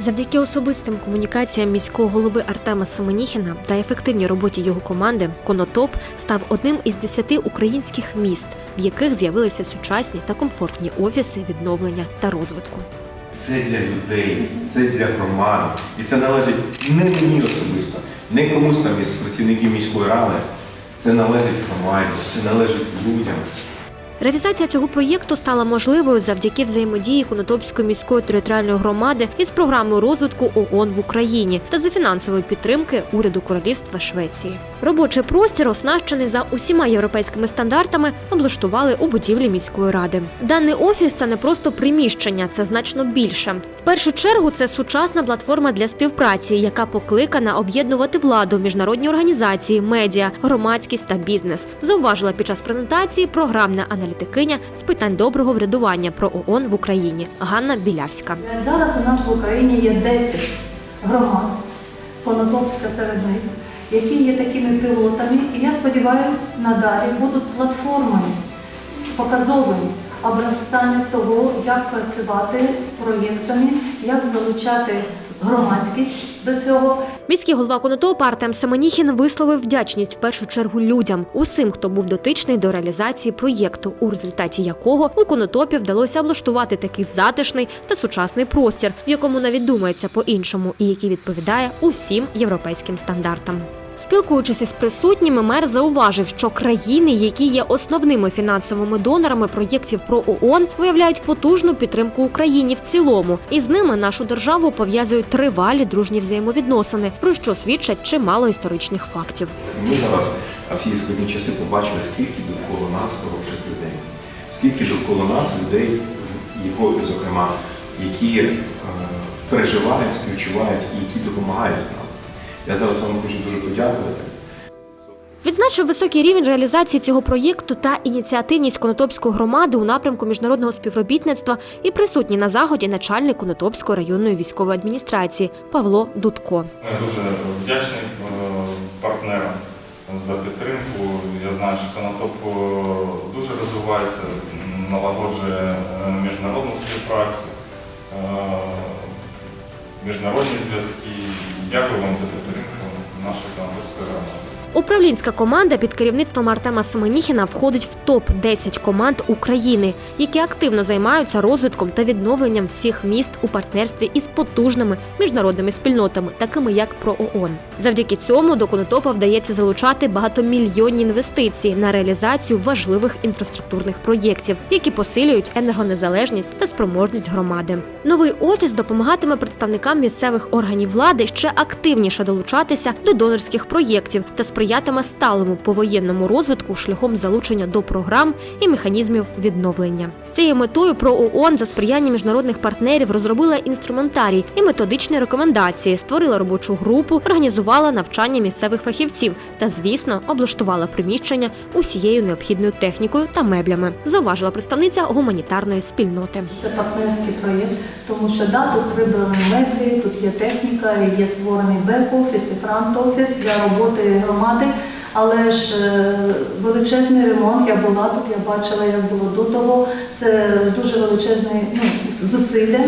Завдяки особистим комунікаціям міського голови Артема Семеніхіна та ефективній роботі його команди Конотоп став одним із десяти українських міст, в яких з'явилися сучасні та комфортні офіси відновлення та розвитку. Це для людей, це для громад. І це належить не мені особисто, не комусь там із працівників міської ради. Це належить громаді, це належить людям. Реалізація цього проєкту стала можливою завдяки взаємодії Конотопської міської територіальної громади із програмою розвитку ООН в Україні та за фінансової підтримки уряду Королівства Швеції. Робочий простір, оснащений за усіма європейськими стандартами, облаштували у будівлі міської ради. Даний офіс це не просто приміщення, це значно більше. В першу чергу це сучасна платформа для співпраці, яка покликана об'єднувати владу, міжнародні організації, медіа, громадськість та бізнес. Зауважила під час презентації програмна аналітикиня з питань доброго врядування про ООН в Україні Ганна Білявська. Зараз у нас в Україні є 10 громад, Конотопська серед них, які є такими пілотами, і я сподіваюся, надалі будуть платформами показовими образцями того, як працювати з проєктами, як залучати громадськість до цього. Міський голова Конотопа Артем Семеніхін висловив вдячність в першу чергу людям, усім, хто був дотичний до реалізації проєкту, у результаті якого у Конотопі вдалося облаштувати такий затишний та сучасний простір, в якому навіть думається по-іншому, і який відповідає усім європейським стандартам. Спілкуючись із присутніми, мер зауважив, що країни, які є основними фінансовими донорами проєктів про ООН, виявляють потужну підтримку Україні в цілому, і з ними нашу державу пов'язують тривалі дружні взаємовідносини, про що свідчать чимало історичних фактів. Ми зараз а ці складні часи побачили, скільки довкола нас хороших людей, скільки довкола нас людей, які, зокрема, які е, переживають, співчувають і які допомагають нам. Я зараз вам хочу дуже подякувати. Відзначив високий рівень реалізації цього проєкту та ініціативність Конотопської громади у напрямку міжнародного співробітництва і присутній на заході начальник Конотопської районної військової адміністрації Павло Дудко. Ми дуже вдячні е, партнерам за підтримку. Я знаю, що Конотоп е, дуже розвивається, налагоджує е, міжнародну співпрацю, міжнародні зв'язки. Дякую вам за підтримку нашої громади. Управлінська команда під керівництвом Артема Семеніхіна входить в топ 10 команд України, які активно займаються розвитком та відновленням всіх міст у партнерстві із потужними міжнародними спільнотами, такими як ПроООН. Завдяки цьому до Конотопа вдається залучати багатомільйонні інвестиції на реалізацію важливих інфраструктурних проєктів, які посилюють енергонезалежність та спроможність громади. Новий офіс допомагатиме представникам місцевих органів влади ще активніше долучатися до донорських проєктів та сприятиме сталому повоєнному розвитку шляхом залучення до програм і механізмів відновлення. Цією метою ПроООН за сприяння міжнародних партнерів розробила інструментарій і методичні рекомендації, створила робочу групу, організувала навчання місцевих фахівців та, звісно, облаштувала приміщення усією необхідною технікою та меблями. Зауважила представниця гуманітарної спільноти. Це партнерський проєкт, тому що да, тут прибрані меблі, тут є техніка, є створений бек-офіс і фронт-офіс для роботи громади. Але ж е, величезний ремонт, я була тут, я бачила, як було до того. Це дуже величезний ну, зусилля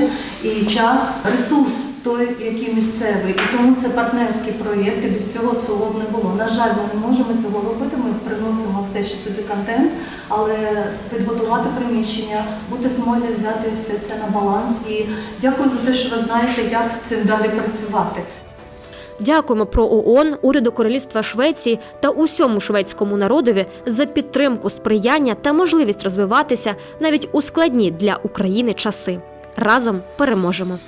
і час, ресурс той, який місцевий. І тому це партнерський проєкт, і без цього цього б не було. На жаль, ми не можемо цього робити. Ми приносимо все ще сюди контент, але підготувати приміщення, бути в змозі взяти все це на баланс. І дякую за те, що ви знаєте, як з цим далі працювати. Дякуємо про ООН, уряду Королівства Швеції та усьому шведському народові за підтримку, сприяння та можливість розвиватися навіть у складні для України часи. Разом переможемо.